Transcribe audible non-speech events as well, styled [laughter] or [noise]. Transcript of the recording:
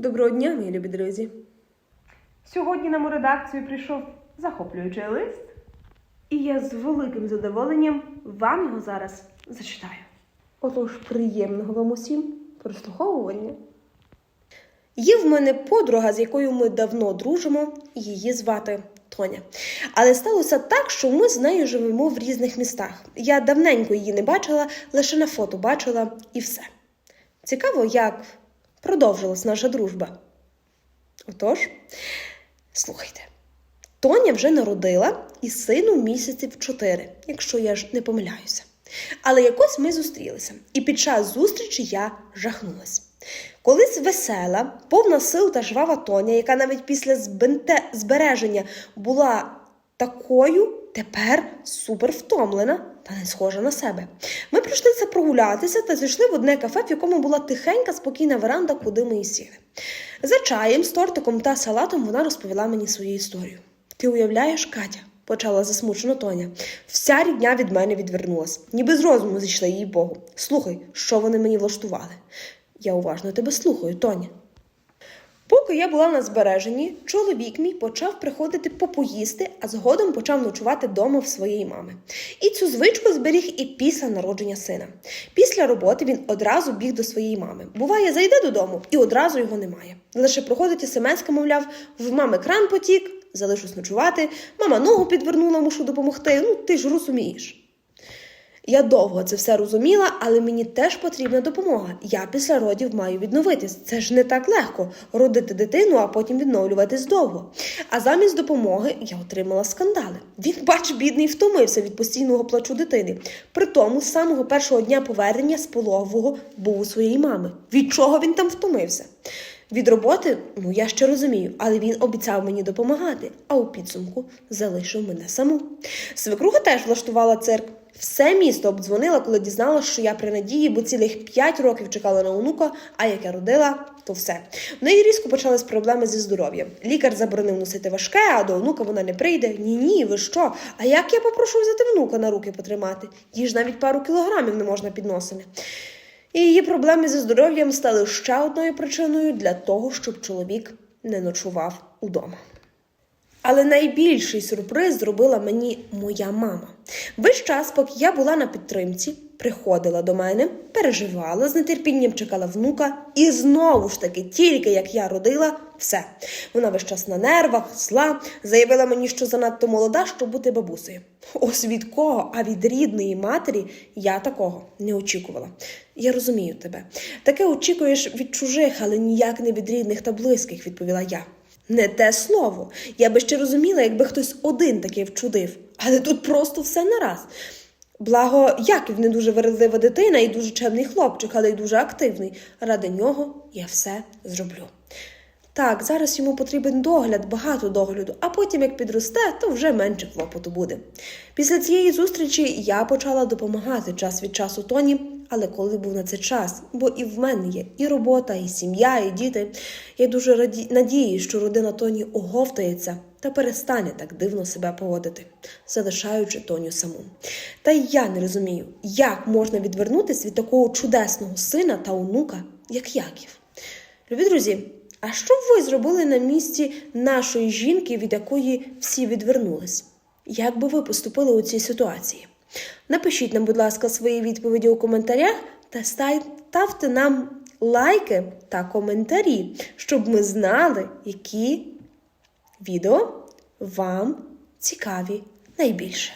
Доброго дня, мої любі друзі. Сьогодні нам у редакцію прийшов захоплюючий лист. І я з великим задоволенням вам його зараз зачитаю. Отож, приємного вам усім прослуховування. Є в мене подруга, з якою ми давно дружимо, її звати Тоня. Але сталося так, що ми з нею живемо в різних містах. Я давненько її не бачила, лише на фото бачила і все. Цікаво, як продовжилась наша дружба. Отож, слухайте. Тоня вже народила і сину місяців чотири, якщо я ж не помиляюся. Але якось ми зустрілися, і під час зустрічі я жахнулась. Колись весела, повна сил та жвава Тоня, яка навіть після збенте... збереження була такою, тепер супер втомлена та не схожа на себе. Ми прийшлися прогулятися та зайшли в одне кафе, в якому була тихенька, спокійна веранда, куди ми і сіли. За чаєм, з тортиком та салатом вона розповіла мені свою історію. Ти уявляєш, Катя? почала засмучено Тоня. Вся рідня від мене відвернулась, ніби з розуму зійшла їй Богу. Слухай, що вони мені влаштували. Я уважно тебе слухаю, Тоня. Поки я була на збереженні, чоловік мій почав приходити попоїсти, а згодом почав ночувати вдома в своєї мами. І цю звичку зберіг і після народження сина. Після роботи він одразу біг до своєї мами. Буває, зайде додому і одразу його немає. Лише проходить смс, мовляв, в мами кран потік, залишусь ночувати, мама ногу підвернула, мушу допомогти. Ну, ти ж розумієш. Я довго це все розуміла, але мені теж потрібна допомога. Я після родів маю відновитись. Це ж не так легко родити дитину, а потім відновлюватись довго. А замість допомоги я отримала скандали. Він, [laughs] бач, бідний, втомився від постійного плачу дитини. При тому, з самого першого дня повернення з пологового був у своєї мами. Від чого він там втомився? Від роботи, ну я ще розумію, але він обіцяв мені допомагати, а у підсумку залишив мене саму. Свекруга теж влаштувала цирк. Все місто обдзвонила, коли дізналася, що я при надії, бо цілих п'ять років чекала на онука, а як я родила, то все. В неї різко почались проблеми зі здоров'ям. Лікар заборонив носити важке, а до онука вона не прийде. Ні, ні, ви що? А як я попрошу взяти внука на руки потримати? Їй ж навіть пару кілограмів не можна підносити. І її проблеми зі здоров'ям стали ще одною причиною для того, щоб чоловік не ночував удома. Але найбільший сюрприз зробила мені моя мама. Весь час, поки я була на підтримці, приходила до мене, переживала, з нетерпінням чекала внука, і знову ж таки, тільки як я родила, все. Вона весь час на нервах, зла, заявила мені, що занадто молода, щоб бути бабусею. Ось від кого, а від рідної матері я такого не очікувала. Я розумію тебе. Таке очікуєш від чужих, але ніяк не від рідних та близьких, відповіла я. Не те слово. Я би ще розуміла, якби хтось один таке вчудив. Але тут просто все нараз. Благо, Яків не дуже вередлива дитина і дуже чемний хлопчик, але й дуже активний. Ради нього я все зроблю. Так, зараз йому потрібен догляд, багато догляду, а потім, як підросте, то вже менше клопоту буде. Після цієї зустрічі я почала допомагати час від часу Тоні, але коли був на це час, бо і в мене є і робота, і сім'я, і діти. Я дуже раді... надію, що родина Тоні оговтається та перестане так дивно себе поводити, залишаючи Тоню саму. Та й я не розумію, як можна відвернутися від такого чудесного сина та онука, як Яків. Любі друзі, а що б ви зробили на місці нашої жінки, від якої всі відвернулись? Як би ви поступили у цій ситуації? Напишіть нам, будь ласка, свої відповіді у коментарях та ставте нам лайки та коментарі, щоб ми знали, які відео вам цікаві найбільше.